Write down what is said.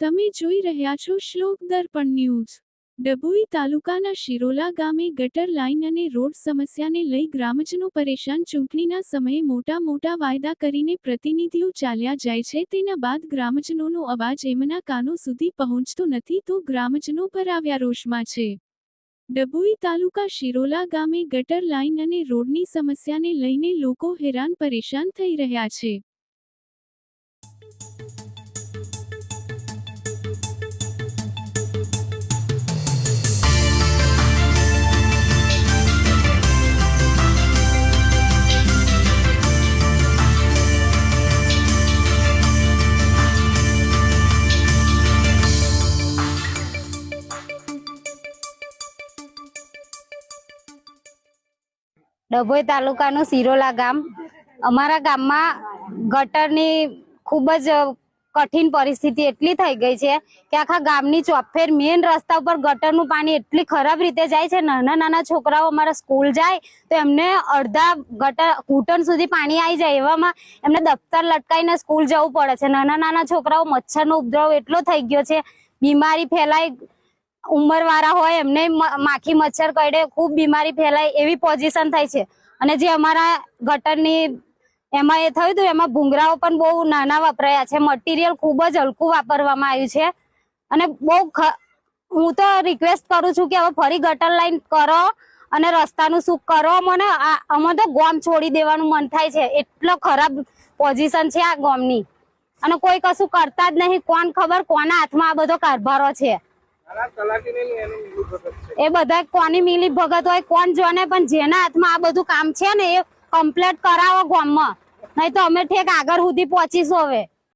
તમે જોઈ રહ્યા છો શ્લોક દર્પણ ન્યૂઝ. ડભોઈ તાલુકાના શિરોલા ગામે ગટર લાઇન અને રોડ સમસ્યાને લઈ ગ્રામજનો પરેશાન. ચૂંટણીના સમયે મોટા મોટા વાયદા કરીને પ્રતિનિધિઓ ચાલ્યા જાય છે. તેના બાદ ગ્રામજનોનો અવાજ એમના કાનો સુધી પહોંચતો નથી તો ગ્રામજનો પર આવ્યા રોષમાં છે. ડભોઈ તાલુકા શિરોલા ગામે ગટર લાઇન અને રોડની સમસ્યાને લઈને લોકો હેરાન પરેશાન થઈ રહ્યા છે. ડભોઈ તાલુકાનું સિરોલા ગામ. અમારા ગામમાં ગટરની ખૂબ જ કઠિન પરિસ્થિતિ એટલી થઈ ગઈ છે કે આખા ગામની ચોફેર મેઇન રસ્તા ઉપર ગટરનું પાણી એટલી ખરાબ રીતે જાય છે. નાના નાના છોકરાઓ અમારા સ્કૂલ જાય તો એમને અડધા ગટર, ઘૂંટણ સુધી પાણી આવી જાય એવામાં એમને દફતર લટકાઈને સ્કૂલ જવું પડે છે. નાના નાના છોકરાઓ મચ્છરનો ઉપદ્રવ એટલો થઈ ગયો છે. બીમારી ફેલાય ઉંમરવાળા હોય, એમને માખી, મચ્છર કરડે ખૂબ બીમારી ફેલાય એવી પોઝિશન થાય છે. અને જે અમારા ગટરની એમાં એ થયું હતું, એમાં ભૂંગરાઓ પણ બહુ નાના વપરાયા છે. મટીરિયલ ખૂબ જ હલકું વાપરવામાં આવ્યું છે. અને બહુ હું તો રિક્વેસ્ટ કરું છું કે હવે ફરી ગટર લાઈન કરો અને રસ્તાનું શું કરો. મને અમે તો ગોમ છોડી દેવાનું મન થાય છે. એટલો ખરાબ પોઝિશન છે આ ગોમની. અને કોઈ કશું કરતા જ નહીં. કોણ ખબર કોના હાથમાં આ બધો કારભારો છે. એ બધા કોની મિલી ભગત હોય, કોણ જોને, પણ જેના હાથમાં આ બધું કામ છે ને, એ કમ્પ્લીટ કરાવો ગામમાં. નહીં તો અમે ઠેક આગળ સુધી પહોંચીશું હવે.